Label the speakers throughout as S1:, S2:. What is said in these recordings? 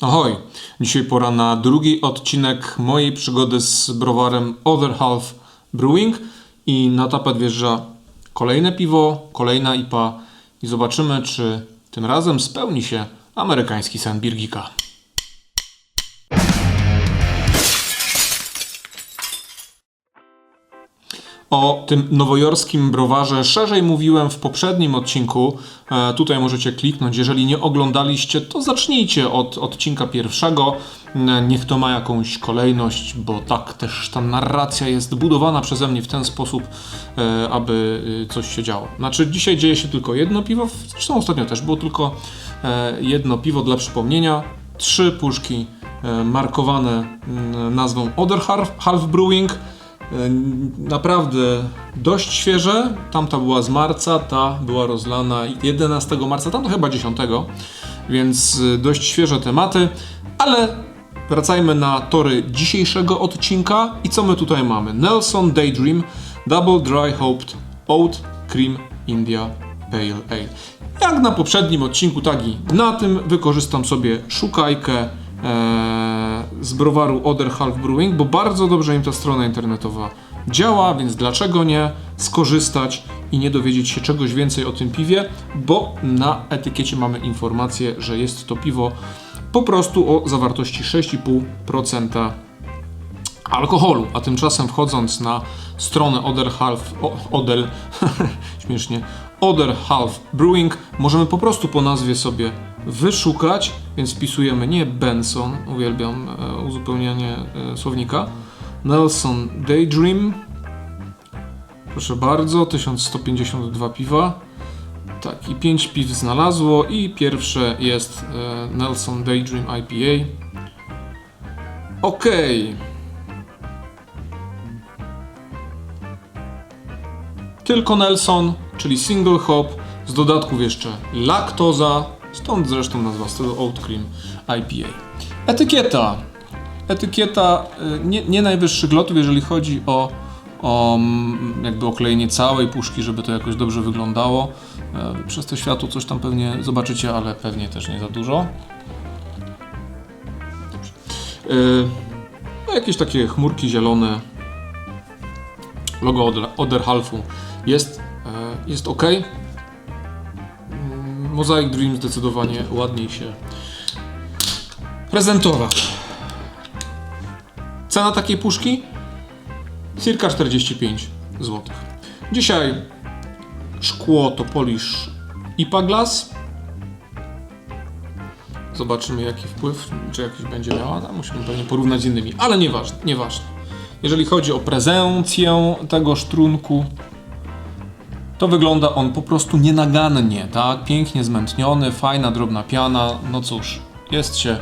S1: Ahoj! Dzisiaj pora na drugi odcinek mojej przygody z browarem Other Half Brewing i na tapet wjeżdża kolejne piwo, kolejna IPA i zobaczymy, czy tym razem spełni się amerykański sen Birgika. O tym nowojorskim browarze szerzej mówiłem w poprzednim odcinku. E, tutaj możecie kliknąć. Jeżeli nie oglądaliście, to zacznijcie od odcinka pierwszego. E, niech to ma jakąś kolejność, bo tak też ta narracja jest budowana przeze mnie w ten sposób, e, aby e, coś się działo. Znaczy, dzisiaj dzieje się tylko jedno piwo. Zresztą ostatnio też było tylko e, jedno piwo dla przypomnienia. Trzy puszki e, markowane mm, nazwą Other Half, Half Brewing. E, Naprawdę dość świeże. Tamta była z marca, ta była rozlana 11 marca, tam to chyba 10, więc y, dość świeże tematy, ale wracajmy na tory dzisiejszego odcinka i co my tutaj mamy? Nelson Daydream Double Dry Hopped Oat Cream India Pale Ale. Jak na poprzednim odcinku, tak i na tym wykorzystam sobie szukajkę e, z browaru Other Half Brewing, bo bardzo dobrze im ta strona internetowa działa, więc dlaczego nie skorzystać i nie dowiedzieć się czegoś więcej o tym piwie, bo na etykiecie mamy informację, że jest to piwo po prostu o zawartości 6,5% alkoholu, a tymczasem wchodząc na stronę Other Half, Odel, śmiesznie, Other Half Brewing, możemy po prostu po nazwie sobie wyszukać, więc wpisujemy nie Benson, uwielbiam e, uzupełnianie e, słownika, Nelson Daydream, proszę bardzo, 1152 piwa, tak, i 5 piw znalazło i pierwsze jest e, Nelson Daydream IPA. Okej. Tylko Nelson, czyli single hop, z dodatków jeszcze laktoza, stąd zresztą nazwa stylu Oat Cream IPA. Etykieta. Etykieta y, nie, nie najwyższych lotów, jeżeli chodzi o, o mm, jakby oklejenie całej puszki, żeby to jakoś dobrze wyglądało. E, Przez to światło coś tam pewnie zobaczycie, ale pewnie też nie za dużo. Y, No, jakieś takie chmurki zielone, logo Oder, Oder Halfu jest, e, jest ok. Mosaic Dream zdecydowanie ładniej się prezentował. Cena takiej puszki? Cirka 45 zł. Dzisiaj szkło to Polish IPA Glass. Zobaczymy jaki wpływ, czy jakiś będzie miała. Tam musimy pewnie porównać z innymi, ale nieważne, nieważne. Jeżeli chodzi o prezencję tego sztrunku, to wygląda on po prostu nienagannie, tak? Pięknie zmętniony, fajna, drobna piana. No cóż, jest się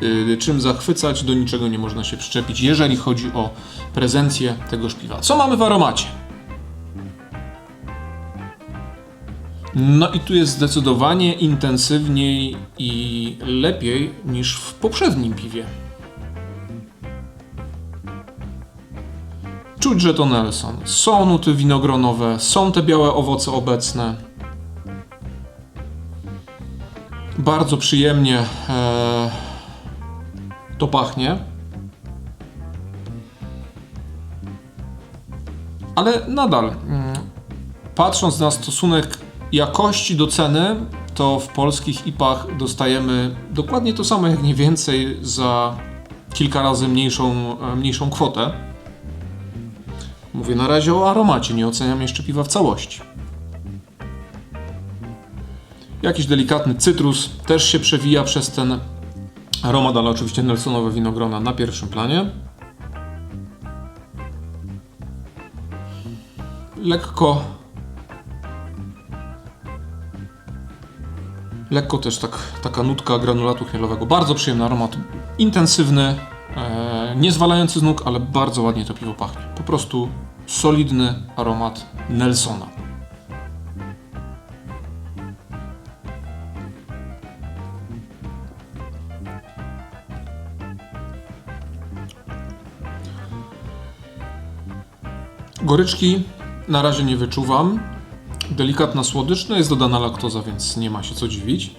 S1: yy, czym zachwycać, do niczego nie można się przyczepić, jeżeli chodzi o prezencję tego szpiwa. Co mamy w aromacie? No i tu jest zdecydowanie intensywniej i lepiej niż w poprzednim piwie. Czuć, że to Nelson. Są nuty winogronowe, są te białe owoce obecne. Bardzo przyjemnie e, to pachnie. Ale nadal, mm, patrząc na stosunek jakości do ceny, to w polskich IPach dostajemy dokładnie to samo, jak nie więcej, za kilka razy mniejszą, e, mniejszą kwotę. Mówię na razie o aromacie, nie oceniam jeszcze piwa w całości. Jakiś delikatny cytrus też się przewija przez ten aromat, ale oczywiście Nelsonowe winogrona na pierwszym planie. Lekko. Lekko też tak, taka nutka granulatu chmielowego. Bardzo przyjemny aromat. Intensywny, e, nie zwalający z nóg, ale bardzo ładnie to piwo pachnie po prostu solidny aromat Nelsona. Goryczki na razie nie wyczuwam. Delikatna słodycz, no jest dodana laktoza, więc nie ma się co dziwić.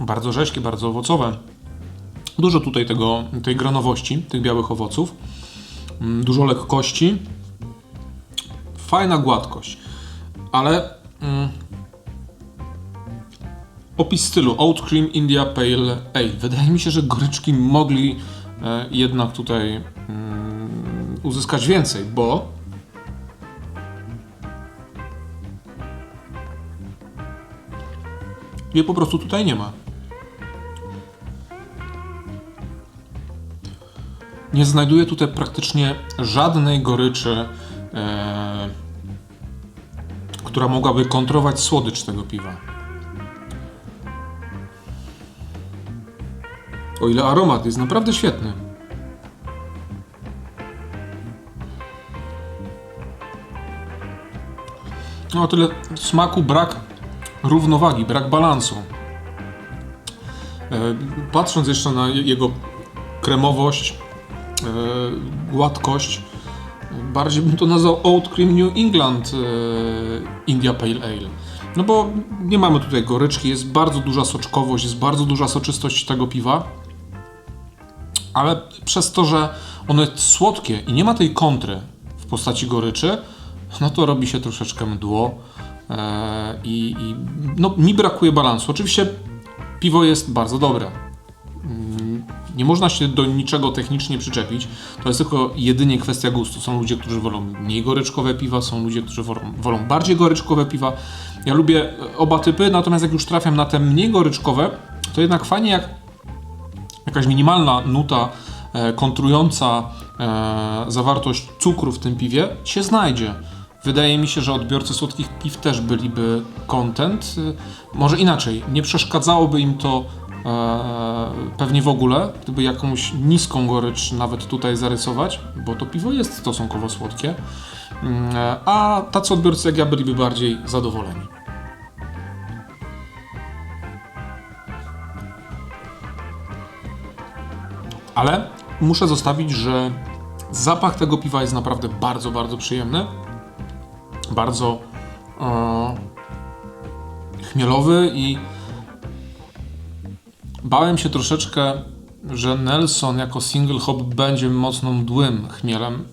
S1: Bardzo rzeźkie, bardzo owocowe. Dużo tutaj tego, tej granowości, tych białych owoców. Mm, Dużo lekkości. Fajna gładkość. Ale mm, opis stylu Oat Cream India Pale Ale. Wydaje mi się, że goryczki mogli e, jednak tutaj mm, uzyskać więcej, bo je po prostu tutaj nie ma. Nie znajduję tutaj praktycznie żadnej goryczy, e, która mogłaby kontrować słodycz tego piwa. O ile aromat jest naprawdę świetny. No tyle smaku brak równowagi, brak balansu. E, Patrząc jeszcze na je- jego kremowość, gładkość, e, bardziej bym to nazwał Oat Cream New England e, India Pale Ale. No bo nie mamy tutaj goryczki, jest bardzo duża soczkowość, jest bardzo duża soczystość tego piwa, ale przez to, że ono jest słodkie i nie ma tej kontry w postaci goryczy, no to robi się troszeczkę mdło e, i, i no, mi brakuje balansu. Oczywiście piwo jest bardzo dobre. Nie można się do niczego technicznie przyczepić. To jest tylko jedynie kwestia gustu. Są ludzie, którzy wolą mniej goryczkowe piwa, są ludzie, którzy wolą, wolą bardziej goryczkowe piwa. Ja lubię e, oba typy, natomiast jak już trafiam na te mniej goryczkowe, to jednak fajnie jak jakaś minimalna nuta e, kontrująca e, zawartość cukru w tym piwie się znajdzie. Wydaje mi się, że odbiorcy słodkich piw też byliby content. E, Może inaczej, nie przeszkadzałoby im to pewnie w ogóle, gdyby jakąś niską gorycz nawet tutaj zarysować, bo to piwo jest stosunkowo słodkie. Mm, e, A tacy odbiorcy jak ja byliby bardziej zadowoleni. Ale muszę zostawić, że zapach tego piwa jest naprawdę bardzo, bardzo przyjemny. Bardzo e, chmielowy i bałem się troszeczkę, że Nelson jako single hop będzie mocno mdłym chmielem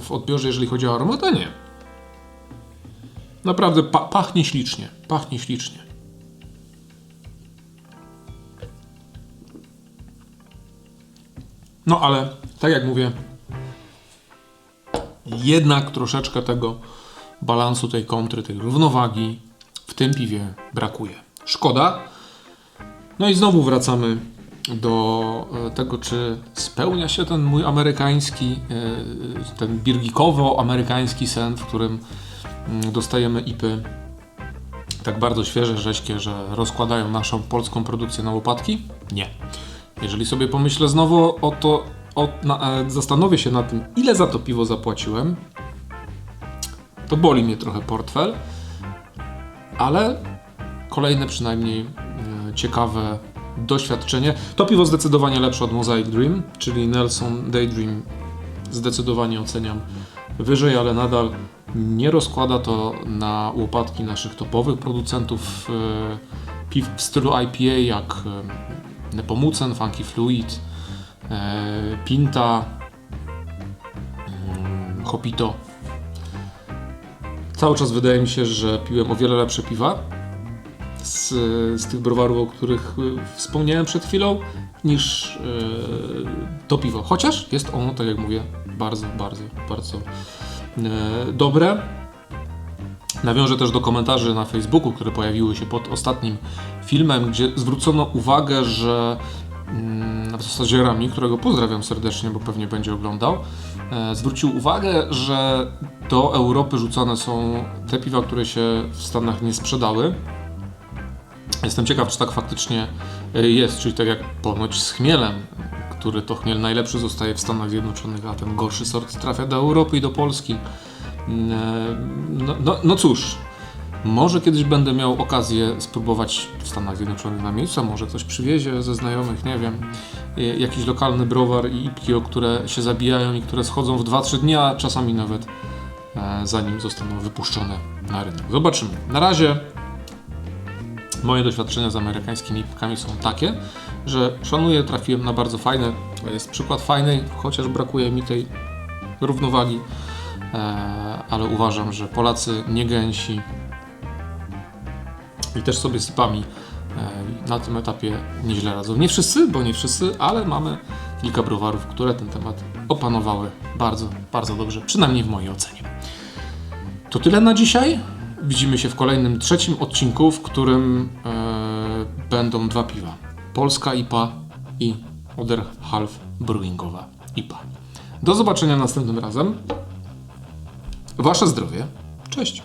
S1: w odbiorze, jeżeli chodzi o aromat, nie. Naprawdę pa- pachnie ślicznie, pachnie ślicznie. No ale, tak jak mówię, jednak troszeczkę tego balansu, tej kontry, tej równowagi w tym piwie brakuje. Szkoda. No i znowu wracamy do e, tego, czy spełnia się ten mój amerykański, e, ten birgikowo-amerykański sen, w którym mm, dostajemy ipy tak bardzo świeże, rześkie, że rozkładają naszą polską produkcję na łopatki? Nie. Jeżeli sobie pomyślę znowu o to, o, na, e, zastanowię się nad tym, ile za to piwo zapłaciłem, to boli mnie trochę portfel, ale kolejne przynajmniej ciekawe doświadczenie. To piwo zdecydowanie lepsze od Mosaic Dream, czyli Nelson Daydream zdecydowanie oceniam wyżej, ale nadal nie rozkłada to na łopatki naszych topowych producentów e, piw w stylu IPA, jak e, Nepomucen, Funky Fluid, e, Pinta, mm, Hopito. Cały czas wydaje mi się, że piłem o wiele lepsze piwa z, z tych browarów, o których e, wspomniałem przed chwilą, niż e, to piwo. Chociaż jest ono, tak jak mówię, bardzo, bardzo, bardzo e, dobre. Nawiążę też do komentarzy na Facebooku, które pojawiły się pod ostatnim filmem, gdzie zwrócono uwagę, że mm, w zasadzie Rami, którego pozdrawiam serdecznie, bo pewnie będzie oglądał, e, zwrócił uwagę, że do Europy rzucane są te piwa, które się w Stanach nie sprzedały. Jestem ciekaw, czy tak faktycznie e, jest, czyli tak jak ponoć z chmielem, który to chmiel najlepszy zostaje w Stanach Zjednoczonych, a ten gorszy sort trafia do Europy i do Polski. Mm, e, No, no, no cóż, może kiedyś będę miał okazję spróbować w Stanach Zjednoczonych na miejscu, może ktoś przywiezie ze znajomych, nie wiem, e, jakiś lokalny browar i ipki, o które się zabijają i które schodzą w 2-3 dni, a czasami nawet zanim zostaną wypuszczone na rynek. Zobaczymy. Na razie Moje doświadczenia z amerykańskimi piwkami są takie, że szanuję, trafiłem na bardzo fajne. To jest przykład fajnej, chociaż brakuje mi tej równowagi. E, ale uważam, że Polacy nie gęsi i też sobie z typami e, na tym etapie nieźle radzą. Nie wszyscy, bo nie wszyscy, ale mamy kilka browarów, które ten temat opanowały bardzo, bardzo dobrze, przynajmniej w mojej ocenie. To tyle na dzisiaj. Widzimy się w kolejnym trzecim odcinku, w którym e, będą dwa piwa. Polska IPA i Oder Half Brewingowa IPA. Do zobaczenia następnym razem. Wasze zdrowie. Cześć.